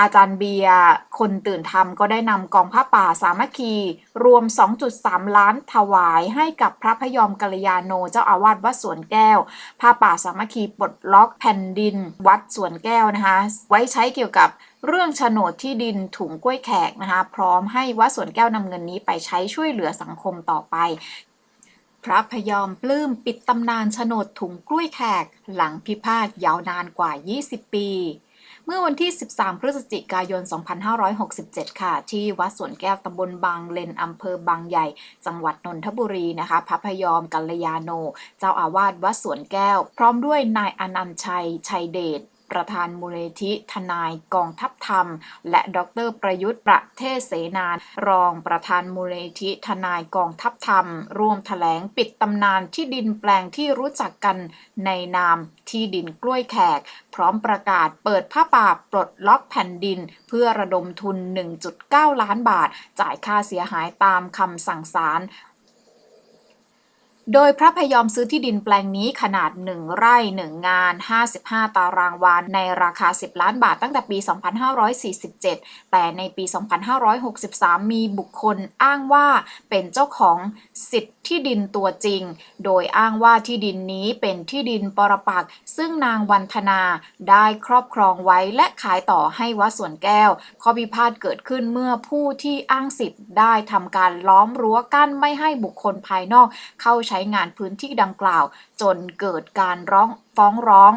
อาจารย์เบียร์คนตื่นธรรมก็ได้นำกองผ้าป่าสามัคคี รวม 2.3 ล้านถวายให้กับพระพยอมกัลยาโนเจ้าอาวาสวัดสวนแก้ว ผ้าป่าสามัคคีปลดล็อกแผ่นดิน วัดสวนแก้วนะคะ ไว้ใช้เกี่ยวกับเรื่องโฉนดที่ดินถุงกล้วยแขกนะคะ พร้อมให้วัดสวนแก้วนำเงินนี้ไปใช้ช่วยเหลือสังคมต่อไปพระพยอมปลื้มปิดตำนานโฉนดถุงกล้วยแขก หลังพิพาทยาวนานกว่า 20 ปี เมื่อวันที่ 13 พฤศจิกายน 2567 ค่ะ ที่วัดสวนแก้วตำบลบางเลนอำเภอบางใหญ่ จังหวัดนนทบุรีนะคะพระพยอมกัลยาโน เจ้าอาวาสวัดสวนแก้ว พร้อมด้วยนายอนันต์ชัย ชัยเดช ประธานมูลนิธิทนายกองทัพธรรม และดรประยุทธ์ประเทศเสนานรองประธานมูลนิธิทนายกองทัพธรรม ร่วมแถลงปิดตำนานที่ดินแปลงที่รู้จักกันในนามที่ดินกล้วยแขก พร้อมประกาศเปิดผ้าป่าปลดล็อกแผ่นดิน เพื่อระดมทุน 1.9 ล้านบาท จ่ายค่าเสียหายตามคำสั่งศาล โดยพระพยอมซื้อที่ดินแปลงนี้ขนาด 1 ไร่ 1 งาน 55 ตารางวาในราคา 10 ล้านบาทตั้งแต่ปี 2547 แต่ในปี 2563 มีบุคคลอ้างว่าเป็นเจ้าของสิทธิ์ที่ดินตัวจริง โดยอ้างว่าที่ดินนี้เป็นที่ดินปรปัก ซึ่งนางวันธนาได้ครอบครองไว้และขายต่อให้วัดสวนแก้ว ข้อพิพาทเกิดขึ้นเมื่อผู้ที่อ้างสิทธิ์ได้ทำการล้อมรั้วกั้นไม่ให้บุคคลภายนอกเข้าใช้ช้งานพื้นที่ดังกล่าวจนเกิดการร้องฟ้องร้อง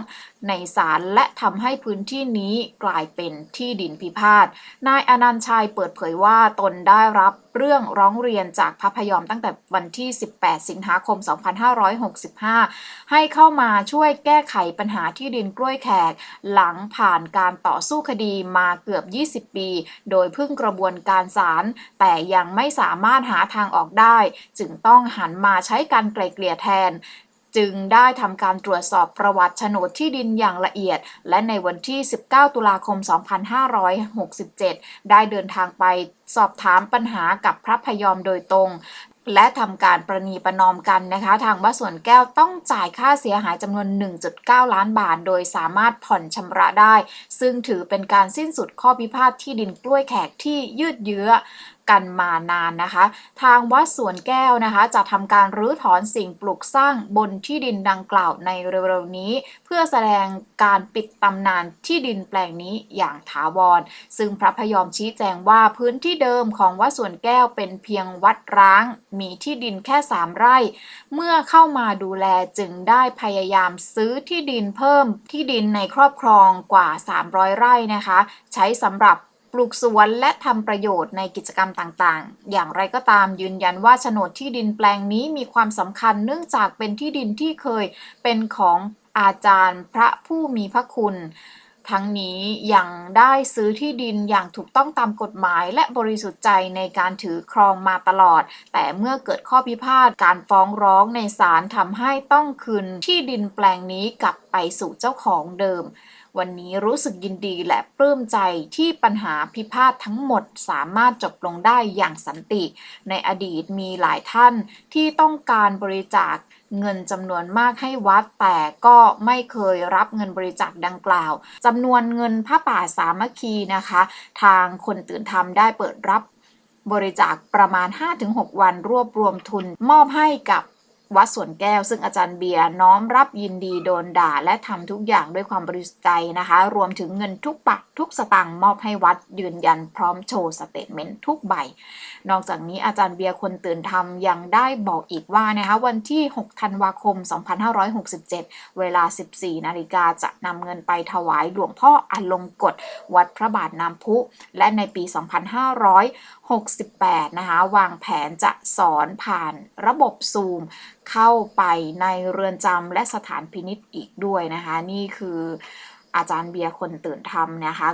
ในศาลและทำให้พื้นที่นี้กลายเป็นที่ดินพิพาท นายอนันต์ชัยเปิดเผยว่าตนได้รับเรื่องร้องเรียนจากพระพยอมตั้งแต่วันที่ 18 สิงหาคม 2565 ให้เข้ามาช่วยแก้ไขปัญหาที่ดินกล้วยแขก หลังผ่านการต่อสู้คดีมาเกือบ 20 ปี โดยพึ่งกระบวนการศาลแต่ยังไม่สามารถหาทางออกได้ จึงต้องหันมาใช้การไกลเกลี่ยแทน จึงได้ทำการตรวจสอบประวัติโฉนดที่ดินอย่างละเอียด และในวันที่ 19 ตุลาคม 2567 ได้เดินทางไปสอบถามปัญหากับพระพยอมโดยตรงและทำการประนีประนอมกันนะคะ ทางวัดสวนแก้วต้องจ่ายค่าเสียหายจำนวน 1.9 ล้านบาท โดยสามารถผ่อนชำระได้ ซึ่งถือเป็นการสิ้นสุดข้อพิพาทที่ดินกล้วยแขกที่ยืดเยื้อ กันมานานนะคะ ทางวัดสวนแก้วนะคะ จะทำการรื้อถอนสิ่งปลูกสร้างบนที่ดินดังกล่าวในเร็วๆนี้ เพื่อแสดงการปิดตำนานที่ดินแปลงนี้อย่างถาวร ซึ่งพระพยอมชี้แจงว่าพื้นที่เดิมของวัดสวนแก้วเป็นเพียงวัดร้าง มีที่ดินแค่3ไร่ เมื่อเข้ามาดูแลจึงได้พยายามซื้อที่ดินเพิ่มที่ดินในครอบครองกว่า 300 ไร่นะคะ ใช้สำหรับ ปลูกสวนและทำประโยชน์ในกิจกรรมต่างๆ อย่างไรก็ตามยืนยันว่าโฉนดที่ดินแปลงนี้มีความสำคัญเนื่องจากเป็นที่ดินที่เคยเป็นของอาจารย์พระผู้มีพระคุณ ทั้งนี้ยังได้ซื้อที่ดินอย่างถูกต้องตามกฎหมาย และบริสุทธิ์ใจในการถือครองมาตลอด แต่เมื่อเกิดข้อพิพาทการฟ้องร้องในศาลทำให้ต้องคืนที่ดินแปลงนี้กลับไปสู่เจ้าของเดิม วันนี้รู้สึกยินดีและปลื้มใจที่ปัญหาพิพาททั้งหมดสามารถจบลงได้อย่างสันติ ในอดีตมีหลายท่านที่ต้องการบริจาคเงินจำนวนมากให้วัดแต่ก็ไม่เคยรับเงินบริจาคดังกล่าวจำนวนเงินผ้าป่าสามัคคีนะคะ ทางคนตื่นธรรมได้เปิดรับบริจาคประมาณ 5-6 วันรวบรวมทุนมอบให้กับ วัดสวนแก้ว ซึ่งอาจารย์เบียร์น้อมรับยินดีโดนด่า และทำทุกอย่างด้วยความบริสุทธิ์ใจนะคะ รวมถึงเงินทุกปักทุกสตางค์มอบให้วัดยืนยันพร้อมโชว์สเตทเมนต์ทุกใบ นอกจากนี้อาจารย์เบียร์คนตื่นทำยังได้บอกอีกว่านะคะวันที่ 6 ธันวาคม 2567 เวลา 14 นาฬิกาจะนำเงินไปถวายหลวงพ่ออัลงกฎวัดพระบาทน้ำพุ และในปี 2568 นะคะวางแผนจะสอนผ่านระบบซูม เข้าไปในเรือนจำและสถานพินิษอีกด้วยนะคะ นี่คืออาจารย์เบียร์คนตื่นทำนะคะ